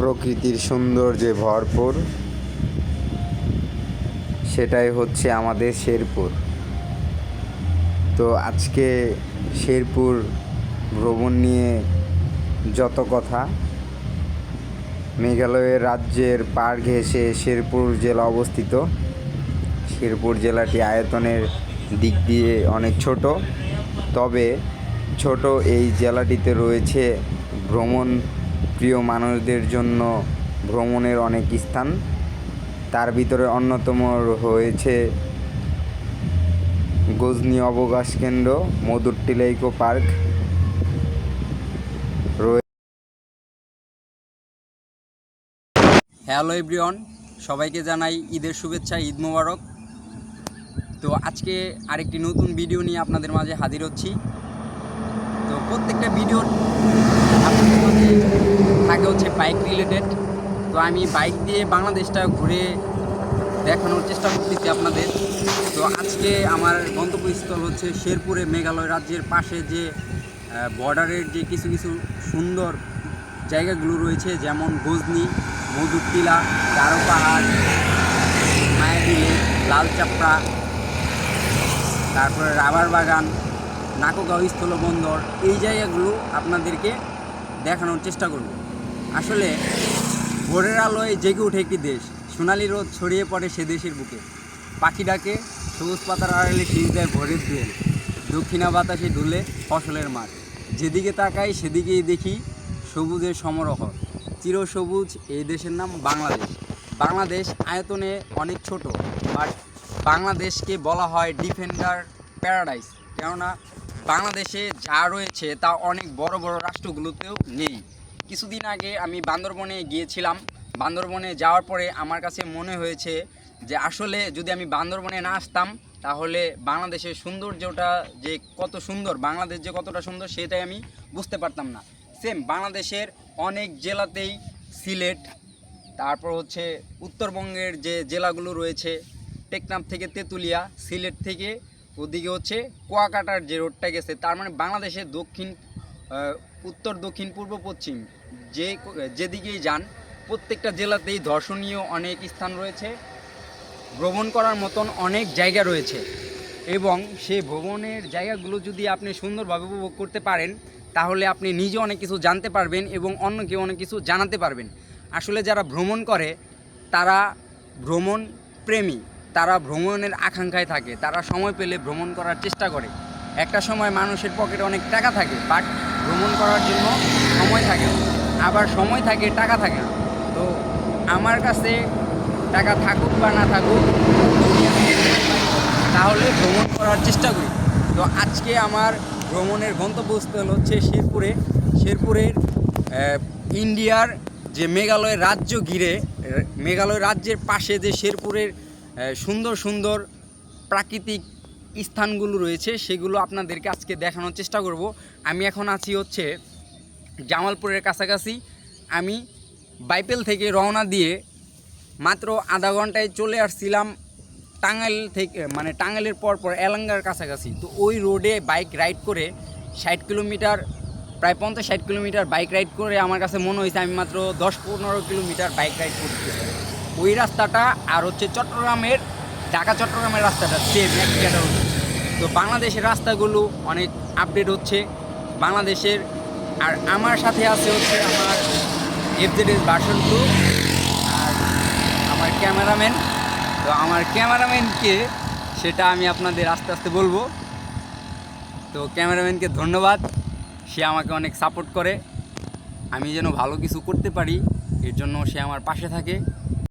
প্রকৃতির সৌন্দর্যে ভরপুর, সেটাই হচ্ছে আমাদের শেরপুর। তো আজকে শেরপুর ভ্রমণ নিয়ে যত কথা, মেঘালয়ের রাজ্যের পাড় ঘেঁষে শেরপুর জেলা অবস্থিত। শেরপুর জেলাটি আয়তনের দিক দিয়ে অনেক ছোট, তবে ছোট এই জেলাটিতে রয়েছে ভ্রমণ প্রিয় মানুষদের জন্য ভ্রমণের অনেক স্থান। তার ভিতরে অন্যতম হয়েছে গজনি অবকাশ কেন্দ্র Madhurtila eco park hello everyone সবাইকে জানাই ঈদের শুভেচ্ছা, ঈদ মোবারক। তো আজকে আরেকটি নতুন ভিডিও নিয়ে আপনাদের মাঝে হাজির হচ্ছি। তো প্রত্যেকটা ভিডিও হচ্ছে বাইক রিলেটেড তো আমি বাইক দিয়ে বাংলাদেশটা ঘুরে দেখানোর চেষ্টা করতেছি আপনাদের। তো আজকে আমার গন্তব্যস্থল হচ্ছে শেরপুরে মেঘালয় রাজ্যের পাশে যে বর্ডারের যে কিছু কিছু সুন্দর জায়গাগুলো রয়েছে, যেমন গজনি মধুরটিলা, গারো পাহাড় লেক লাল চাপড়া, তারপরে রাবার বাগান, নাকোগাঁও স্থলবন্দর, এই জায়গাগুলো আপনাদেরকে দেখানোর চেষ্টা করব। আসলে ভোরের আলোয় জেগে ওঠে একটি দেশ। সোনালি রোদ ছড়িয়ে পড়ে সে দেশের বুকে। পাখি ডাকে, সবুজ পাতার আড়ালে শীষ দেয় ভোরের দুয়েল দক্ষিণা বাতাসে ডুলে ফসলের মাঠ। যেদিকে তাকাই সেদিকেই দেখি সবুজের সমারোহ চিরসবুজ এই দেশের নাম বাংলাদেশ। বাংলাদেশ আয়তনে অনেক ছোট বাট বাংলাদেশকে বলা হয় ডিফেন্ডার প্যারাডাইস। কেননা বাংলাদেশে যা রয়েছে তা অনেক বড় বড় রাষ্ট্রগুলোতেও নেই। কিছুদিন আগে আমি বান্দরবনে গিয়েছিলাম। বান্দরবনে যাওয়ার পরে আমার কাছে মনে হয়েছে যে আসলে যদি আমি বান্দরবনে না আসতাম, তাহলে বাংলাদেশের সৌন্দর্যটা যে কত সুন্দর, বাংলাদেশ যে কতটা সুন্দর সেটাই আমি বুঝতে পারতাম না। সেম বাংলাদেশের অনেক জেলাতেই সিলেট, তারপর হচ্ছে উত্তরবঙ্গের যে জেলাগুলো রয়েছে, টেকনাফ থেকে তেঁতুলিয়া, সিলেট থেকে ওদিকে হচ্ছে কুয়াকাটার যে রোডটা গেছে, তার মানে বাংলাদেশের দক্ষিণ উত্তর, দক্ষিণ, পূর্ব, পশ্চিম। যে যেদিকেই যান, প্রত্যেকটা জেলাতেই দর্শনীয় অনেক স্থান রয়েছে। ভ্রমণ করার মতন অনেক জায়গা রয়েছে এবং সেই ভ্রমণের জায়গাগুলো যদি আপনি সুন্দরভাবে উপভোগ করতে পারেন, তাহলে আপনি নিজে অনেক কিছু জানতে পারবেন এবং অন্যকে অনেক কিছু জানাতে পারবেন। আসলে যারা ভ্রমণ করে, তারা ভ্রমণ প্রেমী, তারা ভ্রমণের আকাঙ্ক্ষায় থাকে, তারা সময় পেলে ভ্রমণ করার চেষ্টা করে। একটা সময় মানুষের পকেটে অনেক টাকা থাকে বাট ভ্রমণ করার জন্য সময় থাকে। আবার সময় থাকে, টাকা থাকে না। তো আমার কাছে টাকা থাকুক বা না থাকুক, তাহলে ভ্রমণ করার চেষ্টা করি। তো আজকে আমার ভ্রমণের গন্তব্যস্থল হচ্ছে শেরপুরে। শেরপুরের ইন্ডিয়ার যে মেঘালয় রাজ্য ঘিরে, মেঘালয় রাজ্যের পাশে যে শেরপুরের সুন্দর সুন্দর প্রাকৃতিক স্থানগুলো রয়েছে, সেগুলো আপনাদেরকে আজকে দেখানোর চেষ্টা করব। আমি এখন আছি হচ্ছে জামালপুরের কাছাকাছি আমি বাইপেল থেকে রওনা দিয়ে মাত্র আধা ঘন্টায় চলে আসছিলাম টাঙ্গাইল থেকে মানে টাঙ্গাইলের পর পর এলাঙ্গার কাছাকাছি। তো ওই রোডে বাইক রাইড করে ষাট কিলোমিটার, প্রায় পঞ্চাশ ষাট কিলোমিটার বাইক রাইড করে আমার কাছে মনে হয়েছে আমি মাত্র দশ পনেরো কিলোমিটার বাইক রাইড করছি। ওই রাস্তাটা আর হচ্ছে চট্টগ্রামের, ঢাকা চট্টগ্রামের রাস্তাটা সেম এক তো বাংলাদেশের রাস্তাগুলো অনেক আপডেট হচ্ছে। বাংলাদেশের আর আমার সাথে আছে হচ্ছে আমার এফজেড এস বাসন টু আর আমার ক্যামেরাম্যান। তো আমার ক্যামেরাম্যানকে সেটা আমি আপনাদের আস্তে আস্তে বলব। তো ক্যামেরাম্যানকে ধন্যবাদ। সে আমাকে অনেক সাপোর্ট করে। আমি যেন ভালো কিছু করতে পারি, এর জন্য সে আমার পাশে থাকে।